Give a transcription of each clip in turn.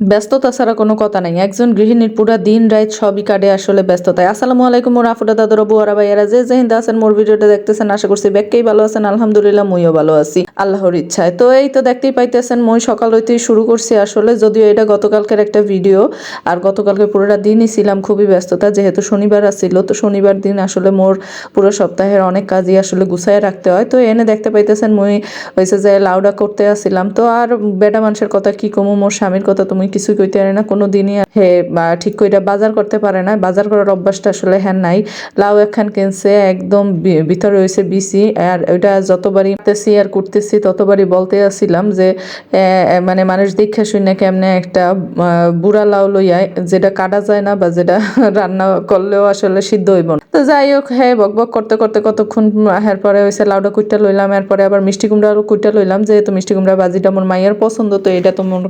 ব্যস্ততা ছাড়া কোনো কথা নাই। একজন গৃহিণীর পুরা দিন রাত সবই কাটে আসলে ব্যস্ততায়। আসসালামু আলাইকুম মোর আফুদা দাদর বুয়ারা ভাইয়ারা, যে হিন্দা আছেন, মোর ভিডিওটা দেখতেছেন, আশা করছি ব্যাগকেই ভালো আছেন? আলহামদুলিল্লাহ, মুইও ভালো আছি, আল্লাহর ইচ্ছায়। তো এই তো দেখতেই পাইতেছেন, মই সকাল হইতেই শুরু করছি আসলে, যদিও এটা গতকালকের একটা ভিডিও, আর গতকালকে পুরোটা দিনই ছিলাম খুবই ব্যস্ততা, যেহেতু শনিবার আসছিল তো শনিবার দিন আসলে মোর পুরো সপ্তাহের অনেক কাজই আসলে গুছায় রাখতে হয়। তো এনে দেখতে পাইতেছেন, মই হয়েছে যে লাউডা করতে আসছিলাম তো আর বেটা মানুষের কথা কি কমু, মোর স্বামীর কথা তুমি কিছুই কইতে পারে না কোনো দিনই হে ঠিক কইরা বাজার করতে পারে না। বাজার করার অভ্যাসটা আসলে হ্যাঁ নাই। লাউ একখান কিনছে, একদম ভিতরে হয়েছে বিসি আর ওইটা যতবারই করতেছি আর করতেছি ততবারই বলতে আসছিলাম যে মানে মানুষ দেখে শুনে কেমনে একটা বুড়া লাউ লইয়া যেটা কাটা যায় না বা যেটা রান্না করলেও আসলে সিদ্ধ হইব না। তো যাই হোক হ্যাঁ বক বক করতে করতে কতক্ষণ এর পরে হয়েছে লাউডা কুইটা লইলাম, এরপরে আবার মিষ্টি কুমড়ারও কুইটা লইলাম। যেহেতু মিষ্টি কুমড়া বাজিটা আমার মায়ের পছন্দ, তো এটা তো মোর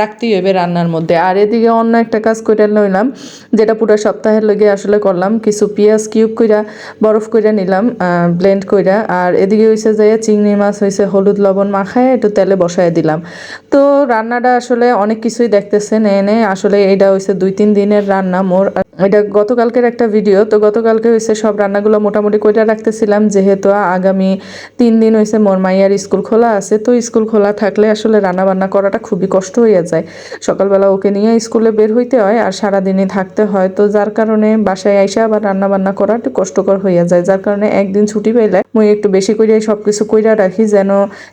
রাখতেই হবে রান্নার মধ্যে। আর এদিকে অন্য একটা কাজ করে লইলাম, যেটা পুরো সপ্তাহের লগে আসলে করলাম, কিছু পেঁয়াজ কিউব কইরা, বরফ কইরা নিলাম ব্লেন্ড কইরা। আর এদিকে হইছে যে চিংড়ি মাছ, হইছে হলুদ লবণ মাখায় একটু তেলে বসায় দিলাম। তো রান্নাটা আসলে অনেক কিছুই দেখতেছেন এনে, আসলে এটা হইছে দুই তিন দিনের রান্না মোর। এটা গতকালকের একটা ভিডিও তো গতকালকে হয়েছে সব রান্নাগুলো মোটামুটি কইরা রাখতেছিলাম, যেহেতু আগামী তিন দিন হয়েছে মোর মাইয়ার স্কুল খোলা আছে, তো স্কুল খোলা থাকলে আসলে রান্না বান্না করাটা খুবই কষ্ট হয়ে যায়। সকালবেলা ওকে নিয়ে স্কুলে বের হইতে হয় আর সারাদিনই থাকতে হয়। তো যার কারণে বাসায় আইসা আবার রান্না বান্না করা একটু কষ্টকর হইয়া যায়। যার কারণে একদিন ছুটি পেলে মুই একটু বেশি করে সব কিছু কইরা রাখি যেন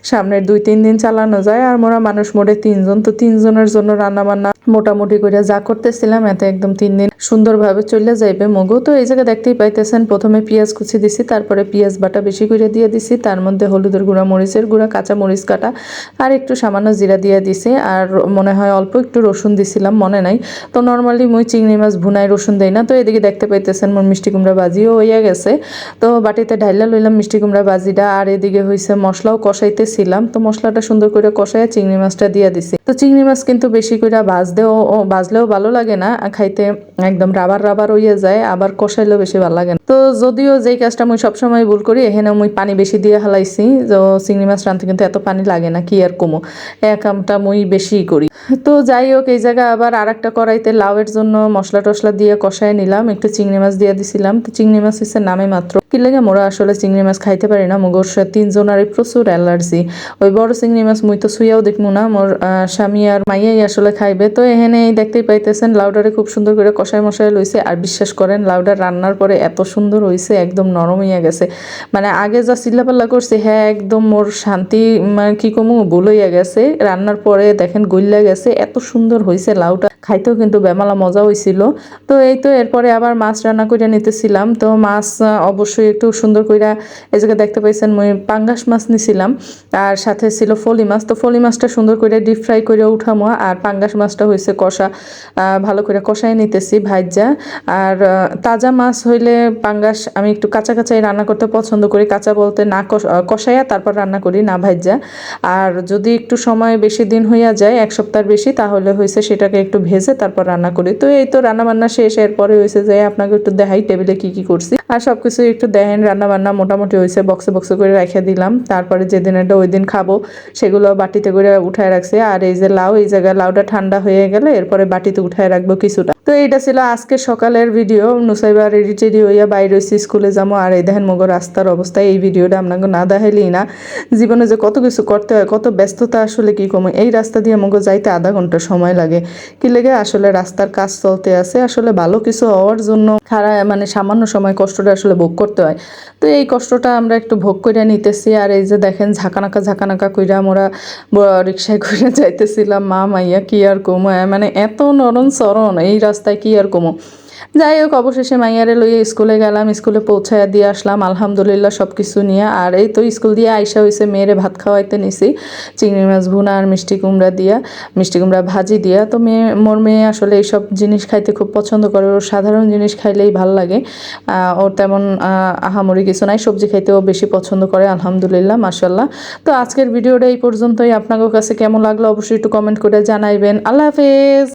সামনের দুই, তিন দিন চালানো যায়। আর মোরা মানুষ মোড়ে তিনজন, তো তিনজনের জন্য রান্না বান্না মোটামুটি করে যা করতেছিলাম, এতে একদম তিন দিন সুন্দরভাবে চলে যাইবে। মগু তো এই জায়গায় দেখতেই পাইতেছেন, প্রথমে পেঁয়াজ কুচি দিছি, তারপরে পেঁয়াজ বাটা বেশি করে দিয়ে দিছি, তার মধ্যে হলুদের গুঁড়া, মরিচের গুঁড়া, কাঁচা মরিচ কাটা, আর একটু সামান্য জিরা দিয়ে দিছি, আর মনে হয় অল্প একটু রসুন দিছিলাম, মনে নাই। তো নর্মালি মুই চিংড়ি মাছ ভুনাই রসুন দেই না, তো এদিকে দেখতে পাইতেছেন মোর মিষ্টি কুমড়া বাজিও হইয়া গেছে। তো বাটিতে ঢাইলা লইলাম মিষ্টি কুমড়া ভাজিটা, আর এদিকে হইছে মশলাও কষাইতেছিলাম, তো মশলাটা সুন্দর করে কষাইয়া চিংড়ি মাছটা দিয়ে দিছি। তো চিংড়ি মাছ কিন্তু বেশি করে ভাজতেও ও বাজলেও ভালো লাগে না, খাইতে একদম রাবার রাবার হইয়া যায়, আবার কষাইলেও বেশি ভালো লাগে না। তো যদিও যেই কাজটা মুই সবসময় ভুল করি এখানে মুই পানি বেশি দিয়ে হালাইছি, তো চিংড়ি মাছ রাঁধতে কিন্তু এত পানি লাগে না, কি আর কমো। এক আমটা মুই বেশি করি। তো যাই হোক, এই জায়গায় আবার আর একটা কড়াইতে লাউয়ের জন্য মশলা টশলা দিয়ে কষায় নিলাম, একটু চিংড়ি মাছ দিয়ে দিছিলাম। তো চিংড়ি মাছ হচ্ছে নামে মাত্র। কি লাগে মোরা আসলে চিংড়ি মাছ খাইতে পারি না মোগর তিনজনারই প্রচুর অ্যালার্জি। ওই বড় চিংড়ি মাছ মুই তো শুইয়াও দেখব না, মোর স্বামী আর মাইয়াই আসলে খাইবে তো এখানে এই দেখতেই পাইতেছেন লাউডারে খুব সুন্দর করে কষায় মশাই লইছে। আর বিশ্বাস করেন, লাউডার রান্নার পরে এত সুন্দর হইছে, একদম নরম হইয়া গেছে। মানে আগে যা চিল্লাপাল্লা করছে হ্যাঁ একদম মোর শান্তি মানে কী কমু, ভুল হইয়া গেছে। রান্নার পরে দেখেন গইল্লা গেছে, এত সুন্দর হইছে লাউটা খাইতেও কিন্তু বেমালা মজা হইছিল। তো এই তো এরপরে আবার মাছ রান্না করে নিতেছিলাম। তো মাছ অবশ্যই একটু সুন্দর কইরা এই জায়গায় দেখতে পাইছেন, মুই পাঙ্গাস মাছ নিছিলাম। আর সাথে ছিল ফলি মাছ। তো ফলি মাছটা সুন্দর করে ডিপ ফ্রাই করে উঠামো। আর পাঙ্গাস মাছটা হয়েছে কষা। ভালো করে কষাই নিতেছি ভাইজা আর তাজা মাছ হইলে পাঙ্গাস আমি একটু কাঁচা কাঁচাই রান্না করতে পছন্দ করি। কাঁচা বলতে না কষ- কষাইয়া তারপর রান্না করি না ভাইজা আর যদি একটু সময় বেশি দিন হইয়া যায়, এক সপ্তাহের বেশি, তাহলে হয়েছে সেটাকে একটু ভেজে তারপর রান্না করি। তো এই তো রান্না বান্না শেষ, এরপরে হয়েছে যে আপনাকে একটু দেখাই টেবিলে কি কি করছি। আর সবকিছু একটু দেখেন রান্না বান্না মোটামুটি হয়েছে বক্সে বক্সে করে রেখে দিলাম। তারপরে যেদিন এটা ওই দিন খাব, সেগুলো বাটিতে করে উঠায় রাখছে। আর এই যে লাউ, এই জায়গায় লাউটা ঠান্ডা হয়ে গেলে এরপরে বাটিতে উঠায় রাখব কিছুটা। তো এইটা ছিল আজকে সকালের ভিডিও। নুসাইবা রেডি টেডি হইয়া বাইরে হয়েছি স্কুলে যাব আর এই দেখেন মগর রাস্তার অবস্থায় এই ভিডিওটা আপনাকে না দেখাইলেই না। জীবনে যে কত কিছু করতে হয়, কত ব্যস্ততা আসলে কি কমে? এই রাস্তা দিয়ে মগো যাইতে আধা ঘণ্টা সময় লাগে। কি লেগে আসলে রাস্তার কাজ চলতে আছে। আসলে ভালো কিছু হওয়ার জন্য খারাপ মানে সামান্য সময় কষ্টটা আসলে ভোগ করতে হয়। তো এই কষ্টটা আমরা একটু ভোগ করে নিতেছি। আর এই যে দেখেন, ঝাঁকানাকা ঝাঁকানাকা কইরা আমরা রিক্সায় করে যাইতেছিলাম, মা, মাইয়া, কি আর কমো? মানে এত নরম চরণ, এই রাস্তায় কি আর কমো? যাই হোক, অবশেষে মাইয়ারে লইয়ে স্কুলে গেলাম, স্কুলে পৌঁছায় দিয়ে আসলাম, আলহামদুলিল্লাহ সব কিছু নিয়ে। আর এই তো স্কুল দিয়ে আইসা হয়েছে মেয়েরে ভাত খাওয়াইতে নিছি, চিংড়ি মাছ ভুনা আর মিষ্টি কুমড়া দিয়া, মিষ্টি কুমড়া ভাজি দিয়া। তো মেয়ে, মোর মেয়ে আসলে এইসব জিনিস খাইতে খুব পছন্দ করে, ওর সাধারণ জিনিস খাইলেই ভালো লাগে। ওর তেমন আহামরি কিছু নাই, সবজি খাইতেও বেশি পছন্দ করে, আলহামদুলিল্লাহ মাসাল্লাহ তো আজকের ভিডিওটা এই পর্যন্তই, আপনাদের কাছে কেমন লাগল অবশ্যই একটু কমেন্ট করে জানাইবেন। আল্লাহ হাফেজ!